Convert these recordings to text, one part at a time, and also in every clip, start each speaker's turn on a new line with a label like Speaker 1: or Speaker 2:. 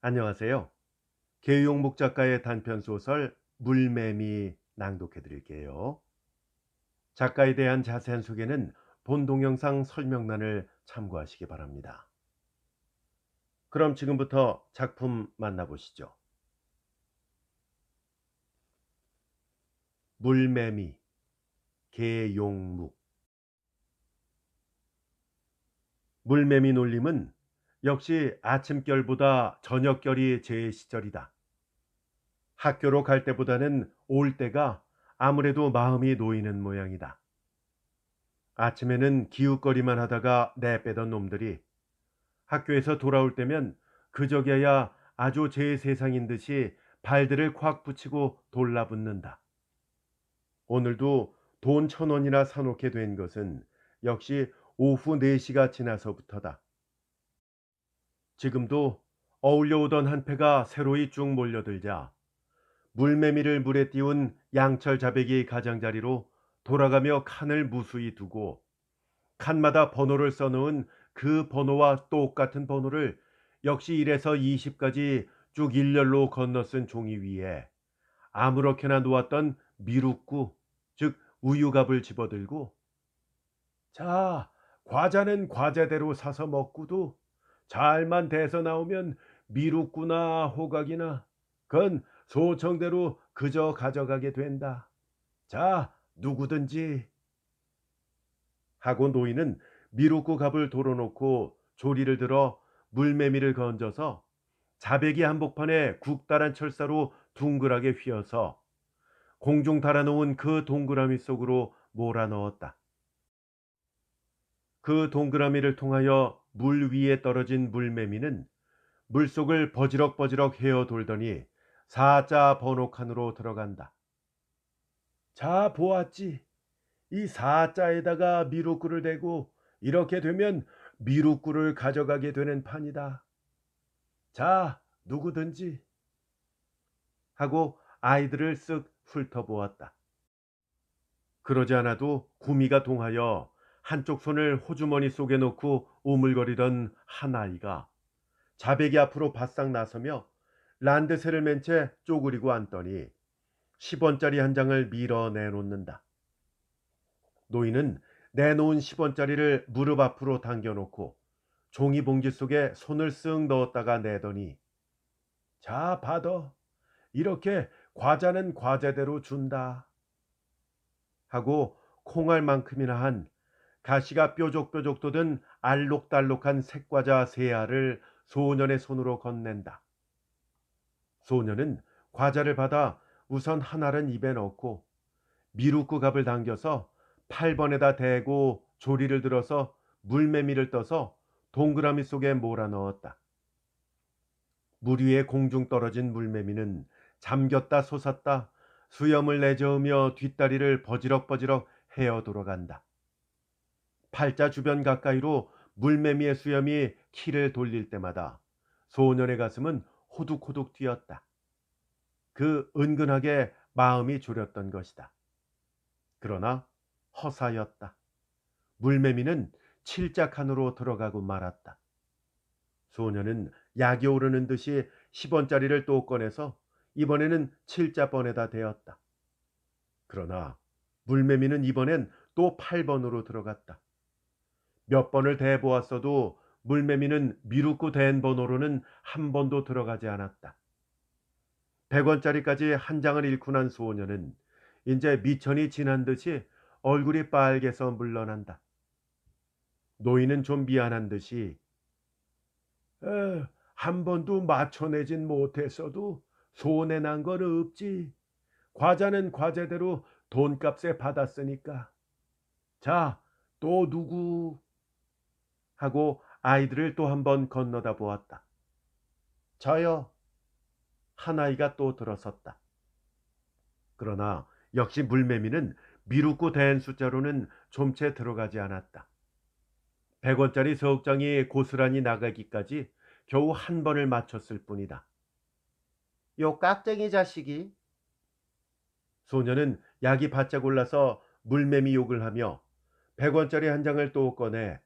Speaker 1: 안녕하세요. 계용목 작가의 단편 소설 물매미 낭독해 드릴게요. 작가에 대한 자세한 소개는 본 동영상 설명란을 참고하시기 바랍니다. 그럼 지금부터 작품 만나보시죠. 물매미 계용묵 물매미 놀림은 역시 아침결보다 저녁결이 제 시절이다. 학교로 갈 때보다는 올 때가 아무래도 마음이 놓이는 모양이다. 아침에는 기웃거리만 하다가 내빼던 놈들이 학교에서 돌아올 때면 그저께야 아주 제 세상인 듯이 발들을 콱 붙이고 돌라붙는다. 오늘도 돈 천 원이나 사놓게 된 것은 역시 오후 4시가 지나서부터다. 지금도 어울려 오던 한 패가 새로이 쭉 몰려들자 물매미를 물에 띄운 양철 자백이 가장자리로 돌아가며 칸을 무수히 두고 칸마다 번호를 써놓은 그 번호와 똑같은 번호를 역시 1에서 20까지 쭉 일렬로 건너 쓴 종이 위에 아무렇게나 놓았던 미루꾸 즉 우유갑을 집어들고 자 과자는 과자대로 사서 먹고도 잘만 돼서 나오면 미루꾸나 호각이나 그건 소청대로 그저 가져가게 된다. 자, 누구든지. 하고 노인은 미루꾸 갑을 돌어놓고 조리를 들어 물매미를 건져서 자백이 한복판에 국달한 철사로 둥글하게 휘어서 공중 달아놓은 그 동그라미 속으로 몰아넣었다. 그 동그라미를 통하여 물 위에 떨어진 물매미는 물속을 버지럭버지럭 헤어 돌더니 사자 번호칸으로 들어간다. 자, 보았지. 이 사자에다가 미루꾸를 대고 이렇게 되면 미루꾸를 가져가게 되는 판이다. 자, 누구든지. 하고 아이들을 쓱 훑어보았다. 그러지 않아도 구미가 동하여 한쪽 손을 호주머니 속에 놓고 오물거리던 한 아이가 자백이 앞으로 바싹 나서며 란드세를 맨 채 쪼그리고 앉더니 10원짜리 한 장을 밀어 내놓는다. 노인은 내놓은 10원짜리를 무릎 앞으로 당겨놓고 종이 봉지 속에 손을 쓱 넣었다가 내더니 자 받아 이렇게 과자는 과자대로 준다 하고 콩알 만큼이나 한 가시가 뾰족뾰족 돋은 알록달록한 색과자 세 알을 소년의 손으로 건넨다. 소년은 과자를 받아 우선 하나는 입에 넣고 미루꾸 갑을 당겨서 8번에다 대고 조리를 들어서 물매미를 떠서 동그라미 속에 몰아 넣었다. 물 위에 공중 떨어진 물매미는 잠겼다 솟았다 수염을 내저으며 뒷다리를 버지럭버지럭 헤어 돌아간다. 팔자 주변 가까이로 물매미의 수염이 키를 돌릴 때마다 소년의 가슴은 호둑호둑 뛰었다. 그 은근하게 마음이 졸였던 것이다. 그러나 허사였다. 물매미는 칠자칸으로 들어가고 말았다. 소년은 약이 오르는 듯이 10원짜리를 또 꺼내서 이번에는 칠자번에다 대었다. 그러나 물매미는 이번엔 또 8번으로 들어갔다. 몇 번을 대보았어도 물매미는 미루고 댄 번호로는 한 번도 들어가지 않았다. 100원짜리까지 한 장을 잃고 난 소녀는 이제 미천이 지난 듯이 얼굴이 빨개서 물러난다. 노인은 좀 미안한 듯이 에, 한 번도 맞춰내진 못했어도 손해 난 건 없지. 과자는 과제대로 돈값에 받았으니까. 자, 또 누구? 하고 아이들을 또 한 번 건너다 보았다. 저요. 한 아이가 또 들어섰다. 그러나 역시 물매미는 미루고 댄 숫자로는 좀채 들어가지 않았다. 100원짜리 서욱장이 고스란히 나가기까지 겨우 한 번을 맞췄을 뿐이다. 요 깍쟁이 자식이 소녀는 약이 바짝 올라서 물매미 욕을 하며 100원짜리 한 장을 또 꺼내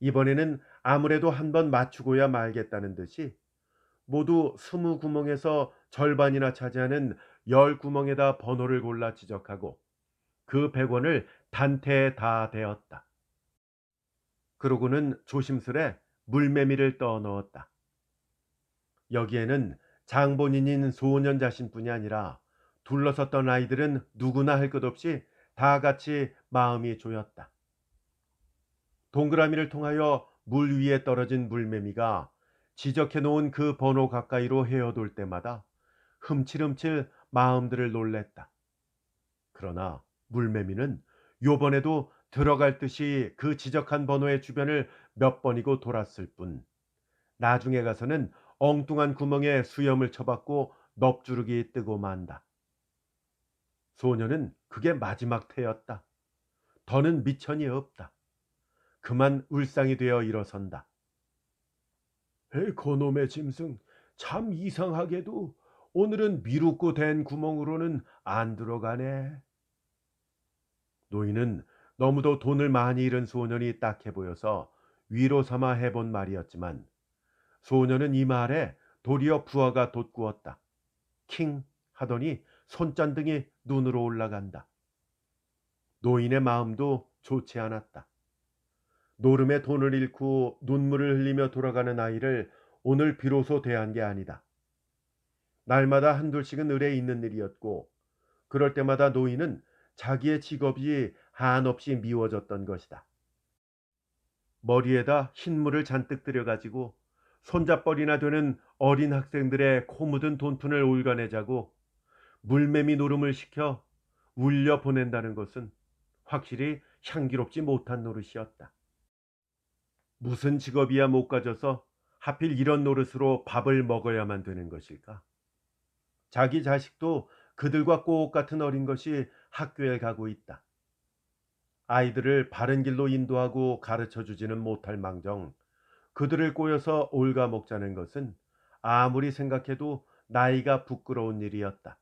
Speaker 1: 이번에는 아무래도 한번 맞추고야 말겠다는 듯이 모두 스무 구멍에서 절반이나 차지하는 열 구멍에다 번호를 골라 지적하고 그 100원을 단테에 다 대었다. 그러고는 조심스레 물매미를 떠 넣었다. 여기에는 장본인인 소년 자신뿐이 아니라 둘러섰던 아이들은 누구나 할 것 없이 다 같이 마음이 조였다. 동그라미를 통하여 물 위에 떨어진 물매미가 지적해 놓은 그 번호 가까이로 헤어돌 때마다 흠칠흠칠 마음들을 놀랬다. 그러나 물매미는 요번에도 들어갈 듯이 그 지적한 번호의 주변을 몇 번이고 돌았을 뿐 나중에 가서는 엉뚱한 구멍에 수염을 쳐박고 넙주르기 뜨고 만다. 소녀는 그게 마지막 태였다. 더는 미천이 없다. 그만 울상이 되어 일어선다. 그놈의 짐승 참 이상하게도 오늘은 미루고 된 구멍으로는 안 들어가네. 노인은 너무도 돈을 많이 잃은 소년이 딱해 보여서 위로 삼아 해본 말이었지만 소년은 이 말에 도리어 부하가 돋구었다. 킹 하더니 손잔등이 눈으로 올라간다. 노인의 마음도 좋지 않았다. 노름에 돈을 잃고 눈물을 흘리며 돌아가는 아이를 오늘 비로소 대한 게 아니다. 날마다 한둘씩은 을에 있는 일이었고 그럴 때마다 노인은 자기의 직업이 한없이 미워졌던 것이다. 머리에다 흰물을 잔뜩 들여가지고 손잡벌이나 되는 어린 학생들의 코 묻은 돈푼을 올가내자고 물매미 노름을 시켜 울려 보낸다는 것은 확실히 향기롭지 못한 노릇이었다. 무슨 직업이야 못 가져서 하필 이런 노릇으로 밥을 먹어야만 되는 것일까? 자기 자식도 그들과 꼭 같은 어린 것이 학교에 가고 있다. 아이들을 바른 길로 인도하고 가르쳐 주지는 못할 망정 그들을 꼬여서 올가 먹자는 것은 아무리 생각해도 나이가 부끄러운 일이었다.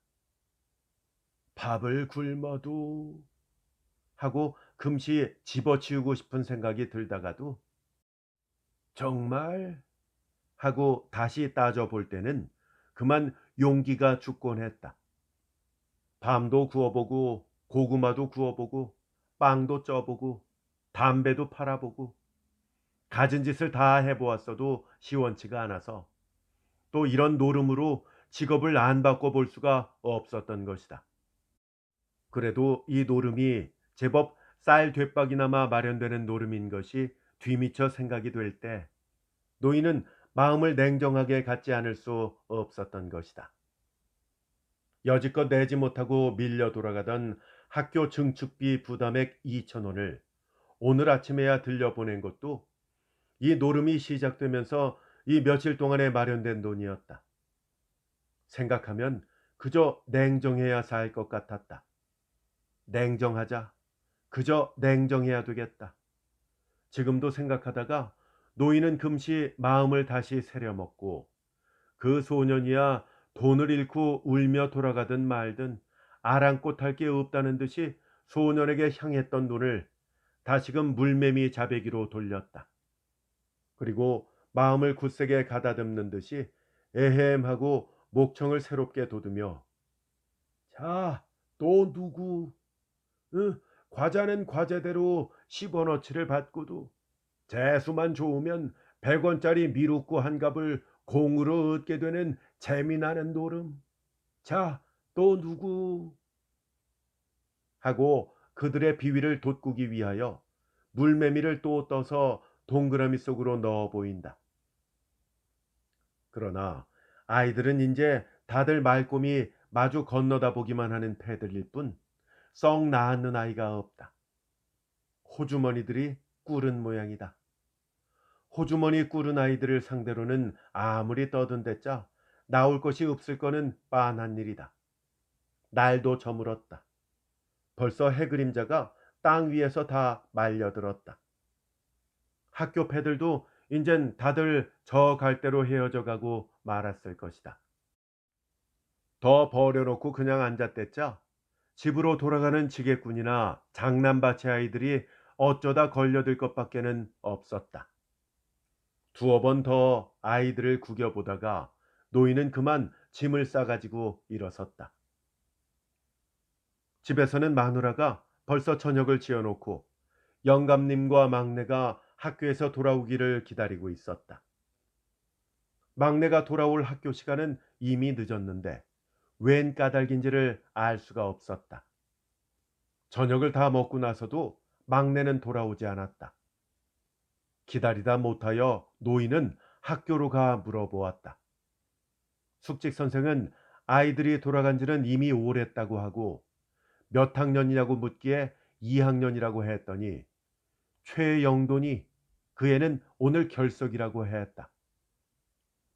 Speaker 1: 밥을 굶어도 하고 금시 집어치우고 싶은 생각이 들다가도 정말 하고 다시 따져볼 때는 그만 용기가 죽곤 했다. 밤도 구워보고 고구마도 구워보고 빵도 쪄보고 담배도 팔아보고 가진 짓을 다 해보았어도 시원치가 않아서 또 이런 노름으로 직업을 안 바꿔볼 수가 없었던 것이다. 그래도 이 노름이 제법 쌀 되박이나마 마련되는 노름인 것이 뒤미쳐 생각이 될 때 노인은 마음을 냉정하게 갖지 않을 수 없었던 것이다. 여지껏 내지 못하고 밀려 돌아가던 학교 증축비 부담액 2천 원을 오늘 아침에야 들려보낸 것도 이 노름이 시작되면서 이 며칠 동안에 마련된 돈이었다. 생각하면 그저 냉정해야 살 것 같았다. 냉정하자. 그저 냉정해야 되겠다. 지금도 생각하다가 노인은 금시 마음을 다시 새려먹고 그 소년이야 돈을 잃고 울며 돌아가든 말든 아랑곳할 게 없다는 듯이 소년에게 향했던 눈을 다시금 물매미 자배기로 돌렸다. 그리고 마음을 굳세게 가다듬는 듯이 에헴하고 목청을 새롭게 돋우며 자, 또 누구? 응, 과자는 과제대로 10원어치를 받고도 재수만 좋으면 100원짜리 미루고 한 값을 공으로 얻게 되는 재미나는 노름. 자, 또 누구? 하고 그들의 비위를 돋구기 위하여 물매미를 또 떠서 동그라미 속으로 넣어 보인다. 그러나 아이들은 이제 다들 말꼼히 마주 건너다 보기만 하는 패들일 뿐 썩 낳았는 아이가 없다. 호주머니들이 꿇은 모양이다. 호주머니 꿇은 아이들을 상대로는 아무리 떠든댔자 나올 것이 없을 거는 빤한 일이다. 날도 저물었다. 벌써 해 그림자가 땅 위에서 다 말려들었다. 학교 패들도 인젠 다들 저 갈대로 헤어져 가고 말았을 것이다. 더 버려놓고 그냥 앉았댔자 집으로 돌아가는 지게꾼이나 장난밭의 아이들이 어쩌다 걸려들 것밖에는 없었다. 두어 번 더 아이들을 구겨보다가 노인은 그만 짐을 싸가지고 일어섰다. 집에서는 마누라가 벌써 저녁을 지어놓고 영감님과 막내가 학교에서 돌아오기를 기다리고 있었다. 막내가 돌아올 학교 시간은 이미 늦었는데 웬 까닭인지를 알 수가 없었다. 저녁을 다 먹고 나서도 막내는 돌아오지 않았다. 기다리다 못하여 노인은 학교로 가 물어보았다. 숙직 선생은 아이들이 돌아간 지는 이미 오랬다고 하고 몇 학년이냐고 묻기에 2학년이라고 했더니 최영돈이 그 애는 오늘 결석이라고 했다.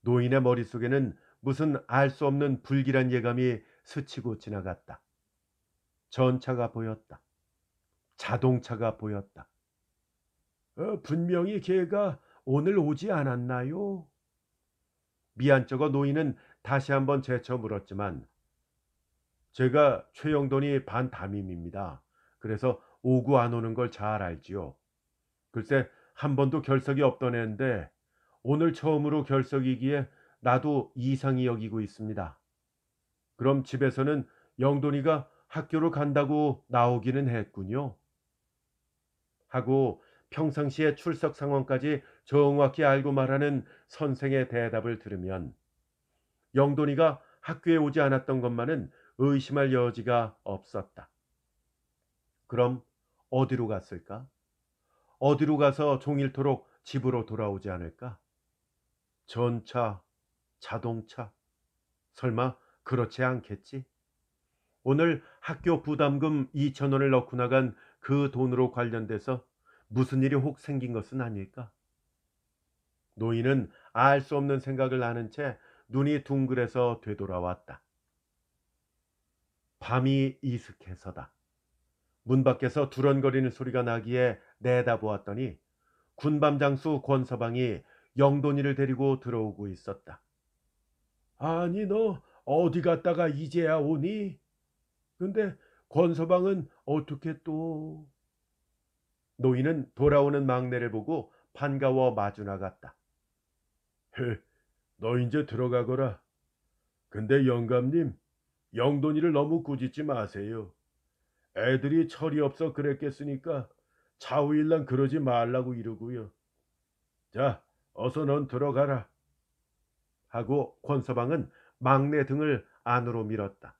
Speaker 1: 노인의 머릿속에는 무슨 알 수 없는 불길한 예감이 스치고 지나갔다. 전차가 보였다. 자동차가 보였다. 어, 분명히 걔가 오늘 오지 않았나요? 미안쩍어 노인은 다시 한번 재쳐 물었지만 제가 최영돈이 반담임입니다. 그래서 오고 안 오는 걸 잘 알지요. 글쎄 한 번도 결석이 없던 애인데 오늘 처음으로 결석이기에 나도 이상히 여기고 있습니다. 그럼 집에서는 영돈이가 학교로 간다고 나오기는 했군요. 하고 평상시의 출석 상황까지 정확히 알고 말하는 선생의 대답을 들으면 영돈이가 학교에 오지 않았던 것만은 의심할 여지가 없었다. 그럼 어디로 갔을까? 어디로 가서 종일토록 집으로 돌아오지 않을까? 전차, 자동차, 설마 그렇지 않겠지? 오늘 학교 부담금 2천 원을 넣고 나간 그 돈으로 관련돼서 무슨 일이 혹 생긴 것은 아닐까? 노인은 알 수 없는 생각을 하는 채 눈이 둥그레서 되돌아왔다. 밤이 이슥해서다. 문 밖에서 두런거리는 소리가 나기에 내다보았더니 군밤 장수 권서방이 영돈이를 데리고 들어오고 있었다. 아니 너 어디 갔다가 이제야 오니? 근데 권서방은 어떻게 또? 노인은 돌아오는 막내를 보고 반가워 마주 나갔다. 헤, 너 이제 들어가거라. 근데 영감님, 영돈이를 너무 꾸짖지 마세요. 애들이 철이 없어 그랬겠으니까 차후일랑 그러지 말라고 이러고요. 자, 어서 넌 들어가라. 하고 권서방은 막내 등을 안으로 밀었다.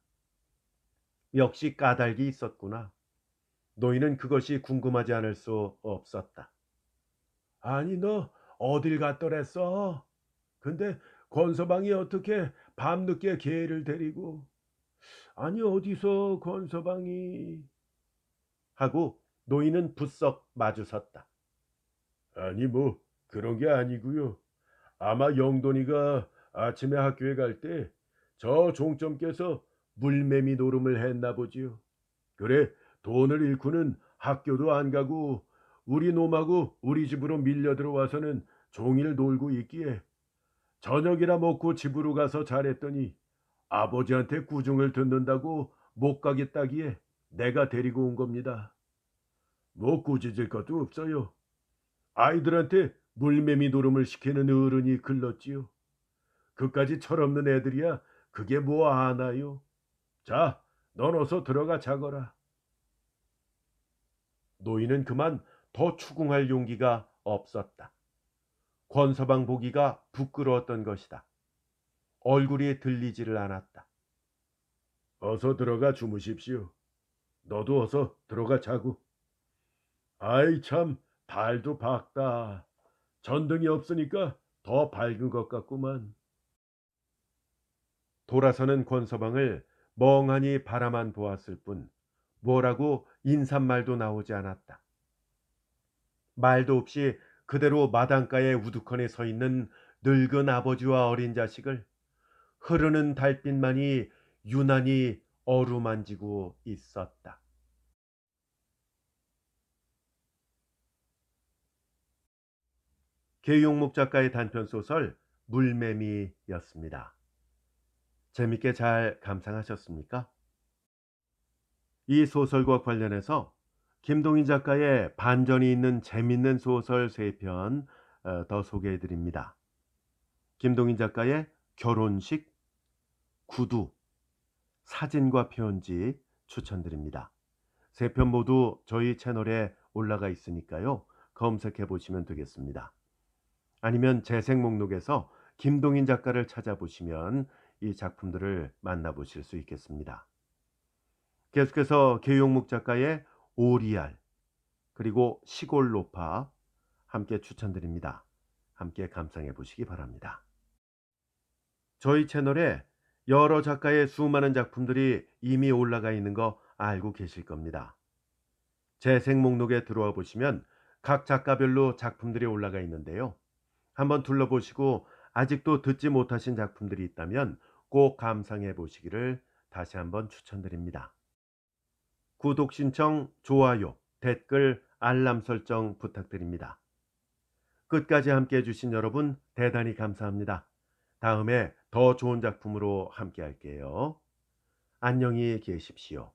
Speaker 1: 역시 까닭이 있었구나. 노인은 그것이 궁금하지 않을 수 없었다. 아니 너 어딜 갔더랬어? 근데 권서방이 어떻게 밤늦게 개를 데리고 아니 어디서 권서방이 하고 노인은 부쩍 마주섰다. 아니 뭐 그런 게 아니고요. 아마 영돈이가 아침에 학교에 갈 때 저 종점께서 물매미 노름을 했나 보지요. 그래 돈을 잃고는 학교도 안 가고 우리 놈하고 우리 집으로 밀려 들어와서는 종일 놀고 있기에 저녁이나 먹고 집으로 가서 잘했더니 아버지한테 구중을 듣는다고 못 가겠다기에 내가 데리고 온 겁니다. 뭐 꾸짖을 것도 없어요. 아이들한테 물매미 노름을 시키는 어른이 글렀지요. 그까지 철없는 애들이야 그게 뭐 아나요? 자, 넌 어서 들어가 자거라. 노인은 그만 더 추궁할 용기가 없었다. 권서방 보기가 부끄러웠던 것이다. 얼굴이 들리지를 않았다. 어서 들어가 주무십시오. 너도 어서 들어가 자고. 아이 참 달도 밝다. 전등이 없으니까 더 밝은 것 같구만. 돌아서는 권서방을 멍하니 바라만 보았을 뿐 뭐라고 인사말도 나오지 않았다. 말도 없이 그대로 마당가에 우두커니 서 있는 늙은 아버지와 어린 자식을 흐르는 달빛만이 유난히 어루만지고 있었다. 계용목 작가의 단편 소설 물매미였습니다. 재밌게 잘 감상하셨습니까? 이 소설과 관련해서 김동인 작가의 반전이 있는 재밌는 소설 세편 어, 더 소개해 드립니다. 김동인 작가의 결혼식, 구두, 사진과 편지 추천드립니다. 세편 모두 저희 채널에 올라가 있으니까요. 검색해 보시면 되겠습니다. 아니면 재생 목록에서 김동인 작가를 찾아보시면 이 작품들을 만나보실 수 있겠습니다. 계속해서 계용묵 작가의 오리알 그리고 시골 노파 함께 추천드립니다. 함께 감상해 보시기 바랍니다. 저희 채널에 여러 작가의 수많은 작품들이 이미 올라가 있는 거 알고 계실 겁니다. 재생 목록에 들어와 보시면 각 작가별로 작품들이 올라가 있는데요. 한번 둘러보시고 아직도 듣지 못하신 작품들이 있다면 꼭 감상해 보시기를 다시 한번 추천드립니다. 구독 신청, 좋아요, 댓글, 알람 설정 부탁드립니다. 끝까지 함께 해주신 여러분 대단히 감사합니다. 다음에 더 좋은 작품으로 함께 할게요. 안녕히 계십시오.